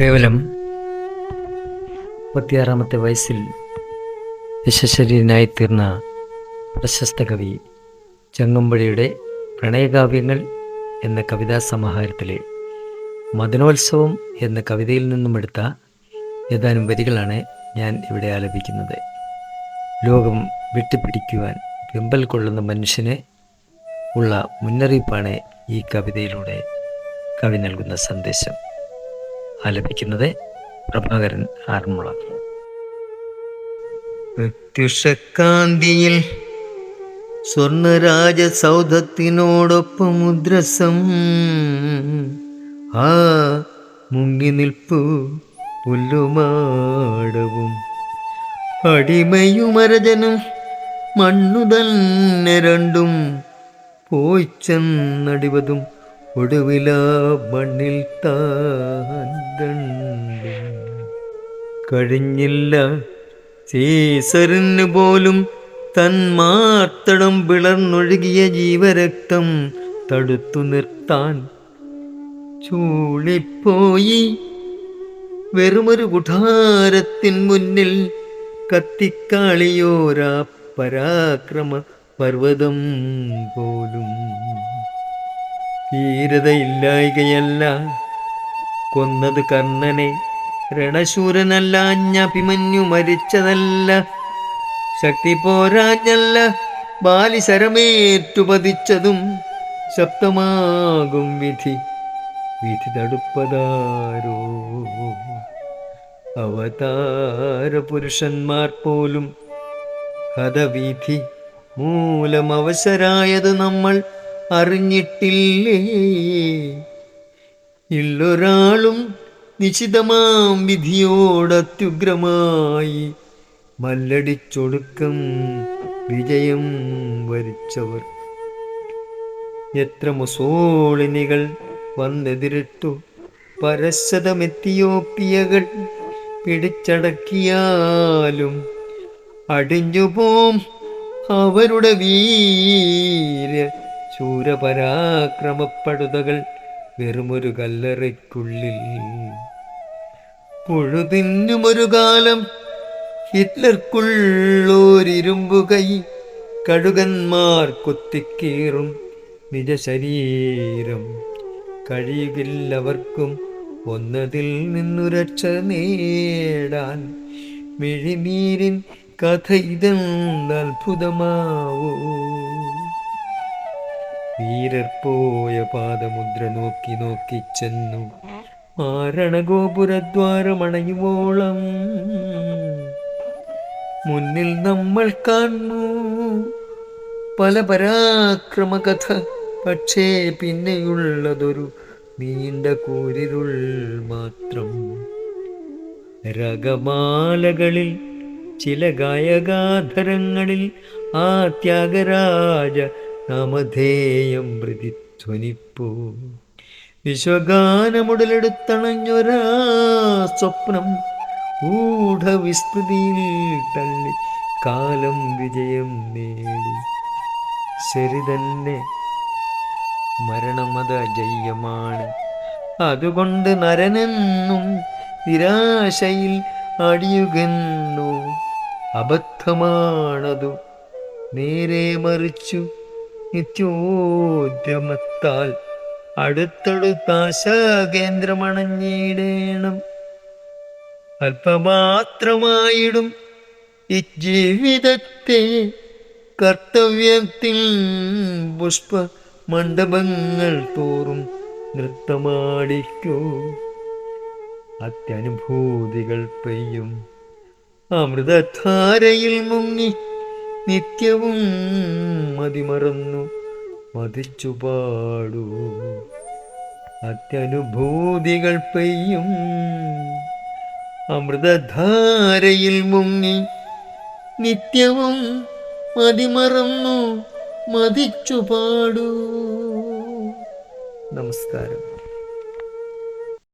കേവലം മുപ്പത്തിയാറാമത്തെ വയസ്സിൽ യശശരീരനായി തീർന്ന പ്രശസ്ത കവി ചങ്ങമ്പുഴയുടെ പ്രണയകാവ്യങ്ങൾ എന്ന കവിതാ സമാഹാരത്തിലെ മദനോത്സവം എന്ന കവിതയിൽ നിന്നും എടുത്ത ഏതാനും വരികളാണ് ഞാൻ ഇവിടെ ആലപിക്കുന്നത്. ലോകം വിട്ടുപിടിക്കുവാൻ വെമ്പൽ കൊള്ളുന്ന മനുഷ്യന് ഉള്ള മുന്നറിയിപ്പാണ് ഈ കവിതയിലൂടെ കവി നൽകുന്ന സന്ദേശം. ആലപിക്കുന്നത് പ്രഭാകരൻ ആറന്മുള പ്രത്യുഷക്കാന്തിയിൽ സ്വർണരാജ സൗധത്തിനോടൊപ്പം മുദ്രസം ആ മുങ്ങി നിൽപ്പു പുല്ലുമാടവും. അടിമയുമരജനും മണ്ണു തന്നെ രണ്ടും പോയി ചെന്നടിവതും ഒടുവില മണ്ണിൽ താൻ കഴിഞ്ഞില്ല. സീസറിന് പോലും തന്മാർത്തടം പിളർന്നൊഴുകിയ ജീവരക്തം തടുത്തു നിർത്താൻ ചൂളിപ്പോയി. വെറുമൊരു കുഠാരത്തിൻ മുന്നിൽ കത്തിക്കാളിയോരാ പരാക്രമ പർവതം പോലും ധീരതയില്ലായികയല്ല. കൊന്നത് കർണനെ രണശൂരനല്ല അഭിമന്യു മരിച്ചതല്ല. ശക്തി പോരാഞ്ഞല്ല ബാലിശരമേറ്റുപതിച്ചതും ശരമേറ്റു പതിച്ചതും ശബ്ദമാകും വിധി. വിധി തടുപ്പതാരോ? അവതാര പുരുഷന്മാർ പോലും ഹതവിധി മൂലം അവശരായത് നമ്മൾ അറിഞ്ഞിട്ടില്ലേ? ഇല്ലൊരാളും നിശിതമാം വിധിയോടത്യുഗ്രമായി മല്ലടിച്ചൊടുക്കം വിജയം വരിച്ചവർ. എത്ര മുസോളിനികൾ വന്നെതിരിട്ടു. പരശതമെത്തിയോപ്പിയകൾ പിടിച്ചടക്കിയാലും അടിഞ്ഞുപോം അവരുടെ വീര ശൂരപരാക്രമപ്പെടുതകൾ വെറുമൊരു കല്ലറയ്ക്കുള്ളിൽ. പുഴുതിന്നുമൊരു കാലം ഹിറ്റ്ലർക്കുള്ളോരിരുമ്പു കൈ കഴുകന്മാർ കുത്തിക്കീറും നിജശരീരം. കഴിയുകില്ലവർക്കും ഒന്നതിൽ നിന്നു രക്ഷ നേടാൻ മിഴിനീരിൻ കഥ ഇതെന്ന് അത്ഭുതമാവൂ. വീരർ പോയ പാദമുദ്ര നോക്കി നോക്കി ചെന്നു. മാരണഗോപുരദ്വാരമണയുവോളം മുന്നിൽ നമ്മൾ കാണു പല പരാക്രമ കഥ പക്ഷേ പിന്നെയുള്ളതൊരു നീണ്ട കൂരിരുൾ മാത്രം. രഗമാലകളിൽ ചില ഗായകാധരങ്ങളിൽ ആ ത്യാഗരാജ നാമധേയം പ്രതിധ്വനിപ്പൂ. വിശ്വഗാനമുടലെടുത്തണഞ്ഞൊരാ സ്വപ്നം ഊഢവിസ്മൃതിയിൽ തള്ളി കാലം വിജയം നേടി. ശരി തന്നെ മരണമത ജയ്യമാണ് അതുകൊണ്ട് നരനെന്നും നിരാശയിൽ അടിയുകെന്നു. അബദ്ധമാണതു. നേരെ മറിച്ചു നിത്യോദ്യമത്താൽ അടുത്തടുത്താശകേന്ദ്രമണഞ്ഞിടേണം അല്പമാത്രമായിടും ഈ ജീവിതത്തെ കർത്തവ്യത്തിൽ പുഷ്പ മണ്ഡപങ്ങൾ തോറും നൃത്തമാടിക്കൂ. അത്യനുഭൂതികൾ പെയ്യും. അമൃതധാരയിൽ മുങ്ങി നിത്യവും മതിമറന്നു മതിച്ചു പാടൂ. അത്യനുഭൂതികൾ പെയ്യും. അമൃതധാരയിൽ മുങ്ങി നിത്യവും മതിമറന്നു മതിച്ചു പാടൂ. നമസ്കാരം.